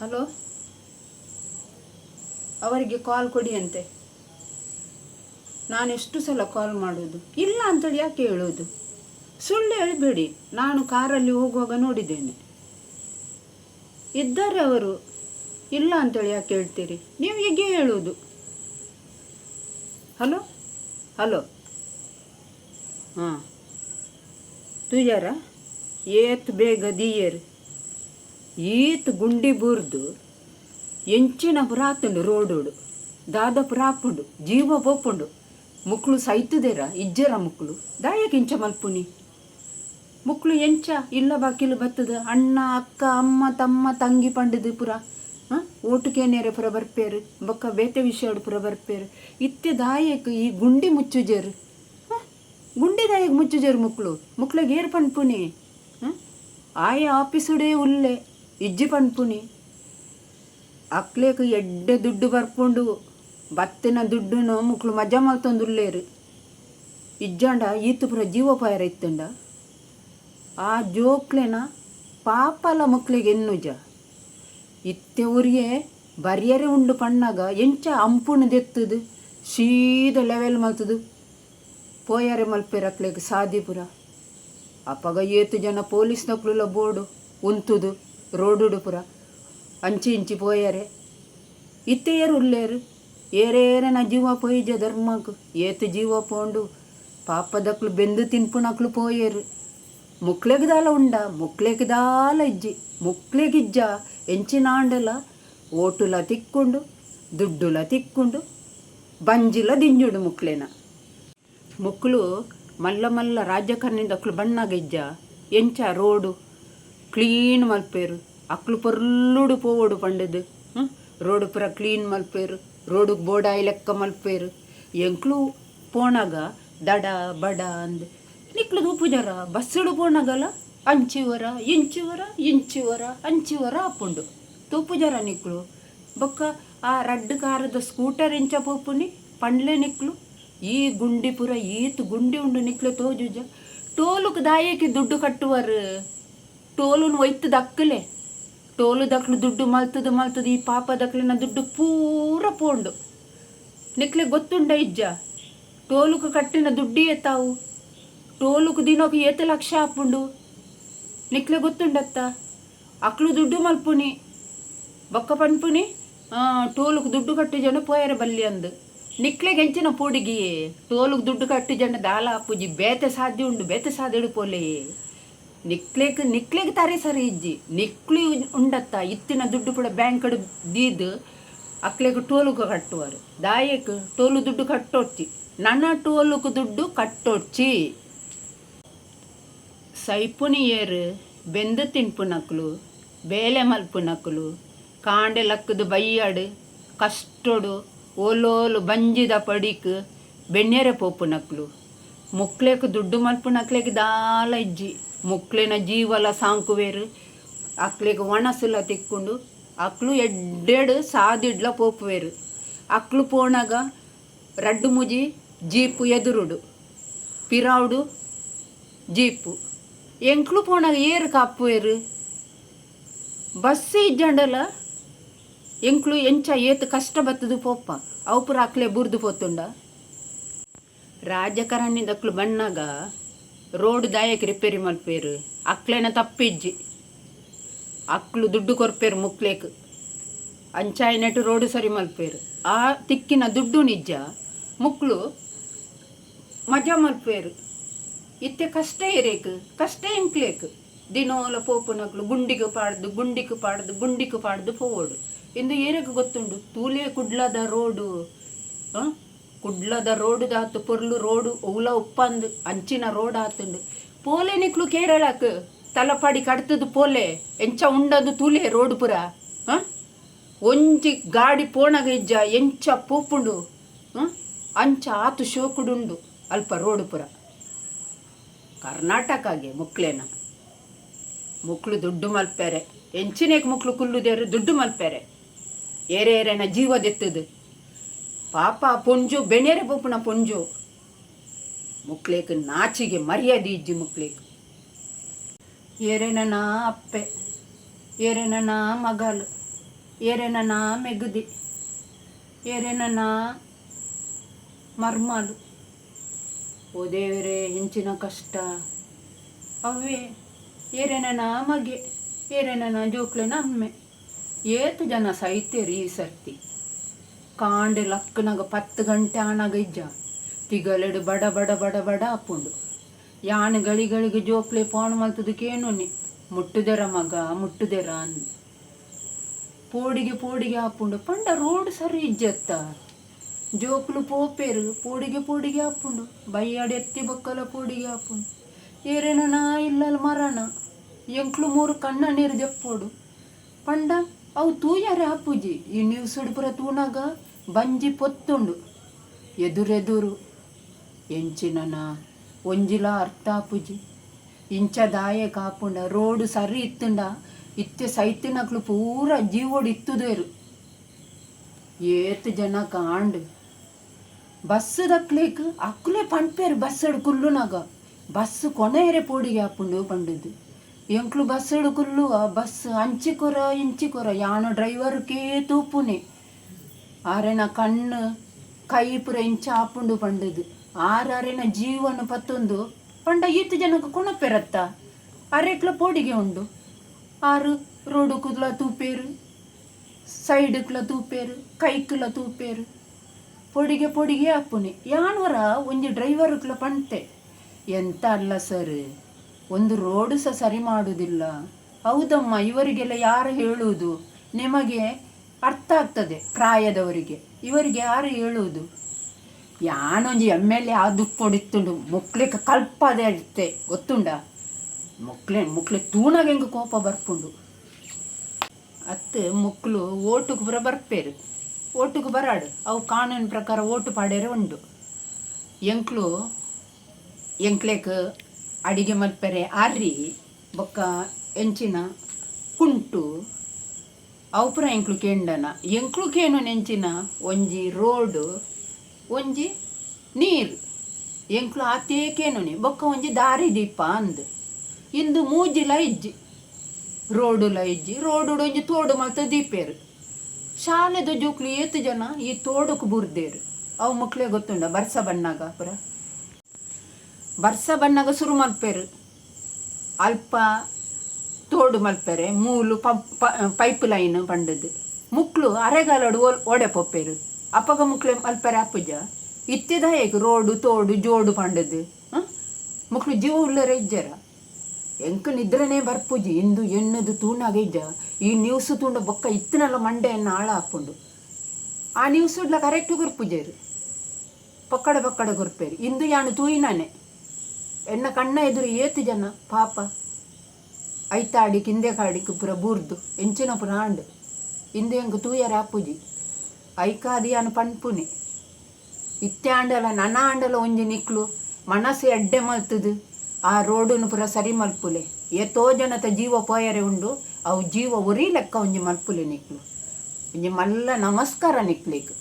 Hello? ಅವರಿಗೆ ಕಾಲ್ ಕೊಡಿ ಅಂತೆ ನಾನು ಎಷ್ಟು ಸಲ ಕಾಲ್ ಮಾಡೋದು? ಇಲ್ಲ ಅಂತೇಳಿ ಯಾಕೆ ಹೇಳೋದು? ಸುಳ್ಳು ಹೇಳಬೇಡಿ. ನಾನು ಕಾರಲ್ಲಿ ಹೋಗುವಾಗ ನೋಡಿದ್ದೇನೆ. ಇದ್ದಾರೆ ಅವರು. ಇಲ್ಲ ಅಂತೇಳಿ ಯಾಕೆ ಹೇಳ್ತೀರಿ? ನೀವು ಹೀಗೆ ಹೇಳೋದು. ಹಲೋ? ಹಲೋ? ಹಾಂ. ತುಜಾರ? ಏತ್ ಬೇಗ ದಿಯರ್. ಈತ್ ಗುಂಡಿ ಬೂರ್ದು, ಎಂಚಿನ ಪುರಾತುಂಡು ರೋಡುಡು, ದಾದ ಪುರಾಪುಂಡು, ಜೀವ ಪೋಪುಂಡು, ಮುಕ್ಳು ಸೈತುದೇರ, ಇಜ್ಜರ ಮುಕ್ಳು ದಾಯಕ್ಕೆ ಇಂಚ ಮಲ್ಪುನಿ. ಮುಕ್ಳು ಎಂಚ ಇಲ್ಲ ಬಾಕಿಲು ಬತ್ತದ, ಅಣ್ಣ, ಅಕ್ಕ, ಅಮ್ಮ, ತಮ್ಮ, ತಂಗಿ ಪಂಡದು ಪುರ ಓಟುಕೇನೇರೆ ಪುರ ಬರ್ಪೇರು, ಬೊಕ್ಕ ಬೇತೆ ವಿಷಯಡು ಪುರ ಬರ್ಪೇರು. ಇತ್ತೆ ದಾಯಕ್ ಈ ಗುಂಡಿ ಮುಚ್ಚುಜೇರು ಗುಂಡಿ ದಾಯಕ್ ಮುಚ್ಚುಜೇರು ಮುಕ್ಳು, ಮುಕ್ಳಿಗೆ ಏರ್ ಪನ್ಪುನಿ ಹಾಂ? ಆಯ ಆಫೀಸುಡೇ ಉಲ್ಲೆ ಇಜ್ಜಿ ಪನ್ಪುನಿ. ಅಕ್ಲೇಕು ಎಡ್ಡೆ ದುಡ್ಡು ಬರ್ಕೊಂಡು ಬತ್ತಿನ ದುಡ್ಡುನು ಮುಕ್ಳು ಮಜಾ ಮಲ್ತೊಂದುಲ್ಲೇರು ಇಜ್ಜಂಡ ಈತು ಪುರ ಜೀವೋಪಾಯರ ಇತ್ತಂಡ. ಆ ಜೋಕ್ಲೆನ ಪಾಪಲ ಮಕ್ಳಿಗೆ ಎನ್ನುಜ. ಇತ್ತೆ ಊರಿಗೆ ಬರಿಯರೆ ಉಂಡು ಪಣ್ಣಾಗ ಎಂಚ ಅಂಪುಣ ದೆತ್ತದು, ಸೀದ ಲೆವೆಲ್ ಮಲ್ತದು. ಪೋಯರೆ ಮಲ್ಪೇರ ಅಕ್ಲೆಗ್ ಸಾದಿಪುರ. ಅಪಗ ಏತು ಜನ ಪೊಲೀಸ್ ನಕ್ಳುಲ ಬೋರ್ಡು ಉಂತುದು. ರೋಡುಡು ಪುರ ಅಂಚಿ ಇಂಚಿ ಪೋಯರೆ ಇತ್ತೆ ಏರು ಉಲ್ಲೇರು ಏರೇರೆ ನ ಜೀವ ಪೋಯಿಜ ಧರ್ಮಕ್ ಏತು ಜೀವ ಪೋಂಡು ಪಾಪದಕ್ಲು ಬೆಂದು ತಿನ್ಪುನಕ್ಲು ಪೋಯೇರು ಮುಕ್ಳೆಗ್ ದಾಲ ಉಂಡ ಮುಕ್ಳೆಗ್ ದಾಲ ಇಜ್ಜಿ ಮುಕ್ಳೆಗಿಜ್ಜ ಎಂಚಿನಾಂಡಲ ಓಟುಲ ತಿಕ್ಕೊಂಡು ದುಡ್ಡುಲ ತಿಕ್ಕೊಂಡು ಬಂಜಿಲ ದಿಂಜುಡು ಮುಕ್ಳೆನ ಮುಕ್ಳು ಮಲ್ಲ ಮಲ್ಲ ರಾಜಕಾರಣಿದಕ್ಲು ಬಣ್ಣಗಿಜ್ಜ ಎಂಚ ರೋಡು ಕ್ಲೀನ್ ಮಲ್ಪೇರು ಅಕ್ಲು ಪೊರ್ಲುಡು ಪೋವೋಡು ಪಂಡದು ಹ್ಮ್? ರೋಡು ಪುರ ಕ್ಲೀನ್ ಮಲ್ಪೇರು ರೋಡುಗ್ ಬೋಡಾಯಿ ಲೆಕ್ಕ ಮಲ್ಪೇರು ಎಂಕ್ಲು ಪೋಣಾಗ ದಡ ಬಡ ಅಂದ್ ನಿಕ್ಲು ಉಪುಜರ ಬಸ್ಸುಡು ಪೋಣಾಗಲ ಅಂಚಿವರ ಇಂಚಿವರ ಇಂಚಿವರ ಅಂಚಿವರ ಅಪ್ಪುಂಡು ತುಪ್ಪುಜರ ನಿಕ್ಲು ಬೊಕ್ಕ ಆ ರಡ್ಡು ಕಾರದ ಸ್ಕೂಟರ್ ಎಂಚ ಪೋಪುನಿ ಪಂಡ್ಲೆ ನಿಕ್ಲು ಈ ಗುಂಡಿ ಪುರ ಈತ್ ಗುಂಡಿ ಉಂಡು ನಿಕ್ಲು ತೋಜುಜ ಟೋಲುಕ್ ದಾಯಕ್ಕೆ ದುಡ್ಡು ಕಟ್ಟುವರು ಟೋಲುನ್ ಒಯ್ತು ದಕ್ಕಲೆ. ಟೋಲು ದಕ್ಲು ದುಡ್ಡು ಮಲ್ತದ ಮಲ್ತದ, ಈ ಪಾಪ ದಕ್ಲಿನ ದುಡ್ಡು ಪೂರ ಪೋಂಡು. ನಿಕ್ಲೆ ಗೊತ್ತುಂಡ ಇಜ್ಜ? ಟೋಲುಕು ಕಟ್ಟಿನ ದುಡ್ಡಿ ಎತ್ತಾವು? ಟೋಲುಕು ದಿನಕ್ಕೆ ಏತ ಲಕ್ಷ ಹಾಪುಂಡು? ನಿಕ್ಲೆ ಗೊತ್ತುಂಡತ್ತ? ಅಕ್ಲು ದುಡ್ಡು ಮಲ್ಪುನಿ. ಬೊಕ್ಕ ಪನ್ಪುನಿ? ಟೋಲುಕು ದುಡ್ಡು ಕಟ್ಟು ಜನ ಪೋಯರ ಬಲ್ಲಿ ಅಂದು. ನಿಕ್ಲೆ ಗೆಂಚಿನ ಪೋಡಿಗೆ ಟೋಲುಕು ದುಡ್ಡು ಕಟ್ಟು ಜನ ದಾಲ ಅಪ್ಪುಜಿ ಬೇತೆ ಸಾಧ್ಯ ಉಂಡು, ಬೇತೆ ಸಾಧ್ಯ ಪೋಲೆ. ನಿಕ್ಲೆಗ್ ನಿಕ್ಲೆಗ್ ತಾರೆ ಸರಿ ಇಜ್ಜಿ. ನಿಕ್ಲಿ ಉಂಡತ್ತ, ಇತ್ತಿನ ದುಡ್ಡು ಕೂಡ ಬ್ಯಾಂಕ್ ಕಡೆ ದೀದು ಅಕ್ಲೆಗ್ ಟೋಲುಗ ಕಟ್ಟುವರು. ದಾಯಕ್ ಟೋಲು ದುಡ್ಡು ಕಟ್ಟೊಡ್ಚಿ ನನ್ನ ಟೋಲುಕು ದುಡ್ಡು ಕಟ್ಟೊಡ್ಚಿ ಬೆಂದು ತಿನ್ಪುನಕ್ಲು ಬೇಲೆ ಮಲ್ಪುನಕ್ಲು ಕಾಂಡೆ ಲಕ್ಕದು ಬೈಯಾಡು, ಕಷ್ಟೊಡು, ಓಲೋಲು ಬಂಜಿದ ಪಡಿಕ್ ಬೆಣ್ಣೆರೆ ಪೋಪುನಕ್ಲು ಮುಕ್ಲೇಕ ದುಡ್ಡು ಮಲ್ಪುನಕ್ಲೆಗ್ ದಾಲ ಇಜ್ಜಿ. ಮುಕ್ಳೆನ ಜೀವಲ ಸಾಂಕುವೇರು. ಅಕ್ಲೆಗ್ ಒಣಸುಲ ತಿಕ್ಕೊಂಡು ಅಕ್ಲು ಎಡ್ಡೆಡು ಸಾದಿಡ್ಲ ಪೋಪುವೇರು. ಅಕ್ಲು ಪೋಣಾಗ ರಡ್ಡು ಮುಜಿ ಜೀಪು ಎದುರುಡು. ಪಿರಾವುಡು ಜೀಪು. ಎಂಕ್ಲು ಪೋಣಾಗ ಏರು ಕಾಪುವೇರು ಬಸ್ ಇಜ್ಜಂಡಲ ಎಂಕ್ಲು ಎಂಚ ಏತು ಕಷ್ಟ ಬತ್ತದು ಪೋಪ ಅವು ಪುರ ಅಕ್ಲೆ ಬುರ್ದು ಪೋತುಂಡ. ರಾಜಕಾರಣಿದಕ್ಲು ಬಣ್ಣಾಗ ರೋಡ್ ದಾಯಕ್ಕೆ ರಿಪೇರಿ ಮಲ್ಪೇರು ಅಕ್ಲೆನ ತಪ್ಪಿಜ್ಜಿ. ಅಕ್ಲು ದುಡ್ಡು ಕೊರ್ಪೇರು ಮುಕ್ಲೇಕ್. ಅಂಚಾಯಿನಟ್ಟು ರೋಡು ಸರಿ ಮಲ್ಪೇರು ಆ ತಿಕ್ಕಿನ ದುಡ್ಡು ನಿಜ ಮುಕ್ಳು ಮಜಾ ಮಲ್ಪೇರು ಇತ್ತೆ ಕಷ್ಟ ಇರೇಕು. ಕಷ್ಟ ಎಂಕ್ಲೇಕು ದಿನೋಲ ಪೋಪುನಕ್ಲು ಗುಂಡಿಗೆ ಪಾಡ್ದು ಗುಂಡಿಗೆ ಪಾಡ್ದು ಗುಂಡಿಗೆ ಪಾಡ್ದು ಪೋವೋಡು. ಇಂದು ಏರಕ್ಕೆ ಗೊತ್ತುಂಡು? ತೂಲೆ ಕುಡ್ಲದ ರೋಡು. ಕುಡ್ಲದ ರೋಡ್ ದಾತು ಪೊರ್ಲು ರೋಡು, ಉಲ ಉಪ್ಪಂದು, ಅಂಚಿನ ರೋಡ್ ಆತುಂಡು. ಪೋಲೆ ನಿಕ್ಲು ಕೇರಳಕ್, ತಲಪಾಡಿ ಕಡ್ತದ ಪೋಲೆ, ಎಂಚ ಉಂಡದು ತೂಲೆ ರೋಡ್ ಪುರ ಒಂಜಿ ಗಾಡಿ ಪೋಣಗ ಇಜ್ಜ, ಎಂಚ ಪೂಪುಂಡು? ಅಂಚ ಆತು ಶೋಕುಡುಂಡು ಅಲ್ಪ ರೋಡ್ ಪುರ. ಕರ್ನಾಟಕಗೆ ಮುಕ್ಲೇನ. ಮುಕ್ಳು ದುಡ್ಡು ಮಲ್ಪೆರೆ. ಎಂಚಿನೇಕ್ ಮುಕ್ಳು ಕುಲ್ಲುದೇರು ದುಡ್ಡು ಮಲ್ಪೆರೆ. ಏರೆ ಏರೆನ ಜೀವದೆತ್ತದು ಪಾಪ ಪೊಂಜು ಬೆಣೆರೆ ಪೋಪುನ ಪೊಂಜು. ಮುಕ್ಲೇಕ್ ನಾಚಿಗೆ ಮರ್ಯಾದೆ ಇಜ್ಜಿ ಮುಕ್ಲೇಕ್ ಏರೆನನ ನಾ ಅಪ್ಪೆ ಏರೇನ ನಾ ಮಗಲು ಏರೆನನ ಮೆಗುದಿ, ಏರೆನನ ಮರ್ಮಾಲು. ಓ ದೇವರೇ ಹೆಂಚಿನ ಕಷ್ಟ. ಅವೇ ಏರೆನನ ಮಗೆ, ಏರೆನನ ಜೋಕ್ಲೆನ ಅಮ್ಮೆ. ಏತು ಜನ ಸಾಹಿತ್ಯ ರೀ ಸರ್ತಿ. ಕಾಂಡೆ ಲಕ್ಕನಾಗ ಪತ್ತು ಗಂಟೆ ಆನಾಗ ಇಜ್ಜ. ತಿಗಲೆಡು ಬಡ ಬಡ ಬಡ ಬಡ ಅಪ್ಪುಂಡು. ಯಾನ್ ಗಳಿಗಳಿಗೆ ಜೋಕ್ಲೆ ಪೋಣ ಮಲ್ತದಕ್ಕೇನು ನೀ ಮುಟ್ಟುದೆರ ಮಗ, ಮುಟ್ಟುದೆರ ಅಂದ್ ಪೋಡಿಗೆ ಪೋಡಿಗೆ ಹಾಪುಂಡು ಪಂಡ ರೋಡ್ ಸರಿ ಇಜ್ಜತ್ತ. ಜೋಕ್ಲು ಪೋಪೇರು ಪೋಡಿಗೆ ಪೋಡಿಗೆ ಹಾಪುಂಡು ಬೈಯಾಡಿ ಎತ್ತಿ ಬಕ್ಕಲ ಪೋಡಿಗೆ ಹಾಪುಂಡು ಏರೇನ ನಾ ಇಲ್ಲಲ್ ಮರಣ? ಎಂಕ್ಲು ಮೂರು ಕಣ್ಣ ನೀರು ದೆಪ್ಪೋಡು ಪಂಡ ಅವು ತೂಯಾರೆ ಅಪ್ಪುಜಿ. ಈ ನೀವು ಸುಡುಪುರ ತೂನಾಗ ಬಂಜಿ ಪೊತ್ತುಂಡು ಎದುರೆದುರು ಎಂಚಿನನ ಒಂಜಿಲ ಅರ್ಥ ಆಪುಜಿ ಇಂಚ ದಾಯೆ ಕಾಪುಂಡ ರೋಡು ಸರಿ ಇತ್ತುಂಡ ಇತ್ತೆ ಸೈತಿನಕ್ಲು ಪೂರ ಜೀವೋಡು ಇತ್ತುದೇರು ಏತ್ ಜನ ಕಾಂಡ್ ಬಸ್ ದಕ್ಲೇಕ್ ಅಕ್ಲೆ ಪಂಪೇರು ಬಸ್ ಎಡು ಕುಲ್ಲುನಾಗ ಬಸ್ ಕೊನೆಯರೆ ಪೋಡಿಗೆ ಹಾಪುಂಡು ಪಂಡದು ಎಂಕ್ಲು ಬಸ್ ಎಡು ಕುಲ್ಲು ಬಸ್ ಅಂಚಿಕೊರ ಇಂಚಿಕೊರ ಯಾನ ಡ್ರೈವರ್ಗೆ ತೂಪುನೆ ಆರೆನ ಕಣ್ಣು, ಕೈ ಪುರ ಇಂಚ ಆಪುಂಡು ಪಂಡದು. ಆರಾರೆನ ಜೀವನ ಪತ್ತೊಂದು, ಪಂಡ ಈತ ಜನಕ್ಕೆ ಕೊಣಪೆರತ್ತ ಅರೆಕ್ಲ ಪೋಡಿಗೆ ಉಂಡು. ಆರು ರೋಡು ಕುದ್ಲ ತೂಪೇರು ಸೈಡ್ಕ್ಲ ತೂಪೇರು ಕೈಕ್ಲ ತೂಪೇರು. ಪೊಡಿಗೆ ಪೊಡಿಗೆ ಅಪ್ಪುನೆ. ಯಾನ್ವರ ಒಂಜಿ ಡ್ರೈವರ್ಕ್ಲ ಪಂತೆ? ಎಂತ ಅಲ್ಲ ಸರ್, ಒಂದು ರೋಡು ಸರಿ ಮಾಡುವುದಿಲ್ಲ ಹೌದಮ್ಮ, ಇವರಿಗೆಲ್ಲ ಯಾರು ಹೇಳುವುದು ನಿಮಗೆ ಅರ್ಥ ಆಗ್ತದೆ ಪ್ರಾಯದವರಿಗೆ. ಇವರಿಗೆ ಯಾರು ಹೇಳುವುದು? ಯಾನೊಂಜಿ ಎಂ ಎಲ್ ಎ ಆ ಪೊಡಿತ್ತುಂಡು ಮುಕ್ಲಿಕ್ಕೆ ಕಲ್ಪದೆ ಇರ್ತೆ ಗೊತ್ತುಂಡ? ಮುಕ್ಳೆ ಮುಕ್ಲೆ ತೂನಾಗ ಹೆಂಗೆ ಕೋಪ ಬರ್ಪುಂಡು? ಅತ್ತೆ, ಮುಕ್ಳು ಓಟುಗೆ ಬರ ಬರ್ಪೇರು, ಓಟುಗೆ ಬರಾಡು. ಅವು ಕಾನೂನು ಪ್ರಕಾರ ಓಟು ಪಾಡ್ಯಾರ ಉಂಡು. ಎಂಕ್ಳು ಎಂಕ್ಲೇಕ್ ಅಡಿಗೆ ಮಲ್ಪೆರೆ ಅರಿ, ಬೊಕ್ಕ, ಎಂಚಿನ ಕುಂಟು ಅವು ಪುರ ಎಂಕ್ಲು ಕೇಂಡನ ಕೇನು ನೆಂಚಿನ? ಒಂಜಿ ರೋಡ್, ಒಂಜಿ ನೀರು. ಎಂಕ್ಲು ಆತೇ ಕೇನುನಿ. ಬೊಕ್ಕ ಒಂಜಿ ದಾರಿ ದೀಪ ಅಂದ್. ಇಂದು ಮೂಜಿ ಇಜ್ಜಿ ರೋಡುಲ ಇಜ್ಜಿ ರೋಡು ಒಂಜಿ ತೋಡು ಮಲ್ತ ದೀಪೇರು. ಶಾಲೆದ ಜೋಕ್ಲು ಏತು ಜನ ಈ ತೋಡುಕ್ ಬುರ್ದೇರು. ಅವು ಮಕ್ಳೇ ಗೊತ್ತುಂಡ ಬರ್ಸ ಬಣ್ಣಾಗ ಪುರ? ಬರ್ಸ ಬಣ್ಣಾಗ ಶುರು ಮಲ್ಪೇರು. ಅಲ್ಪ ತೋಡು ಮಲ್ಪೆರೆ, ಮೂಲು ಪಂಪ್ ಲೈನ್ ಪಂಡದು ಮುಕ್ಳು ಅರೆಗಾಲಡು ಓಲ್- ಓಡೆ ಪೊಪ್ಪೇರು. ಅಪ್ಪಗ ಮುಕ್ಳೆ ಮಲ್ಪೆರೆ ಅಪ್ಪುಜ. ಇತ್ತಿದ ಹೇಗೆ ರೋಡು, ತೋಡು, ಜೋಡು ಪಂಡದ್ದು? ಮುಕ್ಳು ಜೀವ ಉಳ್ಳರೆ ಇಜ್ಜರ. ಎಂಕ ನಿದ್ರನೇ ಬರ್ಪುಜಿ, ಇಂದು ಎಣ್ಣದು ತೂನಾಗ ಇಜ್ಜ. ಈ ನ್ಯೂಸ್ ತೂಂಡ ಬೊಕ್ಕ ಇತ್ತಿನಲ್ಲ ಮಂಡೆಯನ್ನು ಆಳ ಹಾಕೊಂಡು ಆ ನ್ಯೂಸ್ ಉಡ್ಲ ಕರೆಕ್ಟ್ ಗುರ್ಪುಜೇರು. ಪಕ್ಕಡ ಪಕ್ಕಡ ಗುರ್ಪೇರು. ಇಂದು ಯಾನು ತೂಯಿನಾನೆ. ಎನ್ನ ಕಣ್ಣ ಎದುರು ಏತು ಜನ ಪಾಪ. ಐತಾಡಿ ಕಿಂದೆ ಕಾಡಿಕ್ ಪುರ ಬೂರ್ದು, ಎಂಚಿನ ಪುರ ಆಂಡ್. ಇಂದು ಎಂಕ್ ತೂಯರ ಅಪ್ಪುಜಿ. ಐಕಾದಿ ಅನು ಪನ್ಪುನೆ. ಇತ್ತೆ ಆಂಡಲ, ನನ ಆಂಡಲ ಒಂಜಿ ನಿಕ್ಲು, ಮನಸ್ಸು ಎಡ್ಡೆ ಮಲ್ತದು, ಆ ರೋಡನ್ನು ಪುರ ಸರಿ ಮಲ್ಪುಲೆ. ಎತ್ತೋ ಜನತ ಜೀವ ಪೋಯರೆ ಉಂಡು, ಅವು ಜೀವ ಉರಿ ಲೆಕ್ಕ ಒಂಜಿ ಮಲ್ಪುಲೆ ನಿಕ್ಲು. ಒಂಜಿ ಮಲ್ಲ ನಮಸ್ಕಾರ ನಿಕ್ಲಿಕ್.